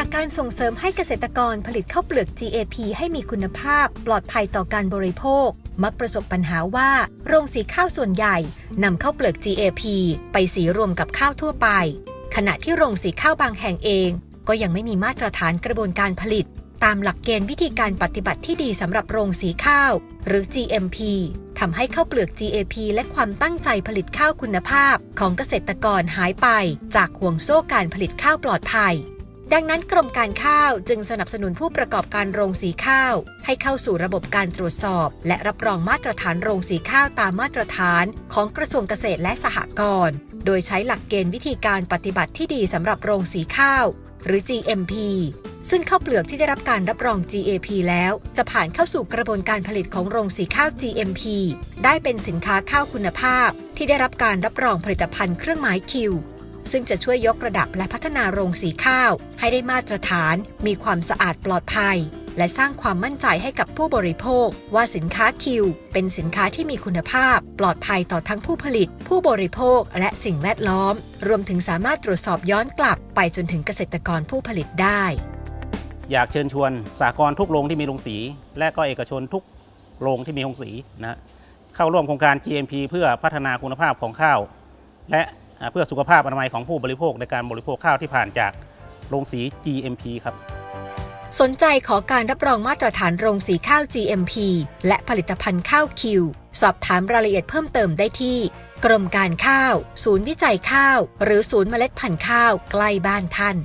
จาการส่งเสริมให้เกษตรกรผลิตข้าวเปลือก GAP ให้มีคุณภาพปลอดภัยต่อการบริโภค มักประสบปัญหาว่า โรงสีข้าวส่วนใหญ่นำข้าวเปลือก GAP ไปสีรวมกับข้าวทั่วไป ขณะที่โรงสีข้าวบางแห่งเอง ก็ยังไม่มีมาตรฐานกระบวนการผลิต ตามหลักเกณฑ์วิธีการปฏิบัติที่ดีสำหรับโรงสีข้าว หรือ GMP ทำให้ข้าวเปลือก GAP และความตั้งใจผลิตข้าวคุณภาพ ของเกษตรกรหายไป จากห่วงโซ่การผลิตข้าวปลอดภัย ดังนั้นกรมการข้าวจึงสนับสนุนผู้ประกอบการโรงสีข้าว ให้เข้าสู่ระบบการตรวจสอบ และรับรองมาตรฐานโรงสีข้าวตามมาตรฐาน ของกระทรวงเกษตรและสหกรณ์โดยใช้หลักเกณฑ์วิธีการปฏิบัติที่ดีสำหรับโรงสีข้าว หรือ GMP ซึ่งข้าวเปลือกที่ได้รับการรับรอง GAP แล้ว จะผ่านเข้าสู่กระบวนการผลิตของโรงสีข้าว GMP ได้เป็นสินค้าข้าวคุณภาพ ที่ได้รับการรับรองผลิตภัณฑ์เครื่องหมายคิว ซึ่งจะช่วยยกระดับและพัฒนาโรงสีข้าว ให้ได้มาตรฐาน มีความสะอาดปลอดภัย และสร้างความมั่นใจให้กับผู้บริโภค ว่าสินค้าคิว เป็นสินค้าที่มีคุณภาพ ปลอดภัยต่อทั้งผู้ผลิต ผู้บริโภค และสิ่งแวดล้อม รวมถึงสามารถตรวจสอบย้อนกลับ ไปจนถึงเกษตรกรผู้ผลิตได้ อยากเชิญชวนสากลทุกโรงที่มีโรงสี และก็เอกชนทุกโรงที่มีโรงสีนะเข้าร่วมโครงการ GMP เพื่อพัฒนาคุณภาพของข้าว และ เพื่อสุขภาพอนามัยของผู้บริโภคในการบริโภคข้าวที่ผ่านจากโรงสี GMP ครับ สนใจขอการรับรองมาตรฐานโรงสีข้าว GMP และผลิตภัณฑ์ข้าวคิว สอบถามรายละเอียดเพิ่มเติมได้ที่ กรมการข้าว ศูนย์วิจัยข้าว หรือศูนย์เมล็ดพันธุ์ข้าวใกล้บ้านท่าน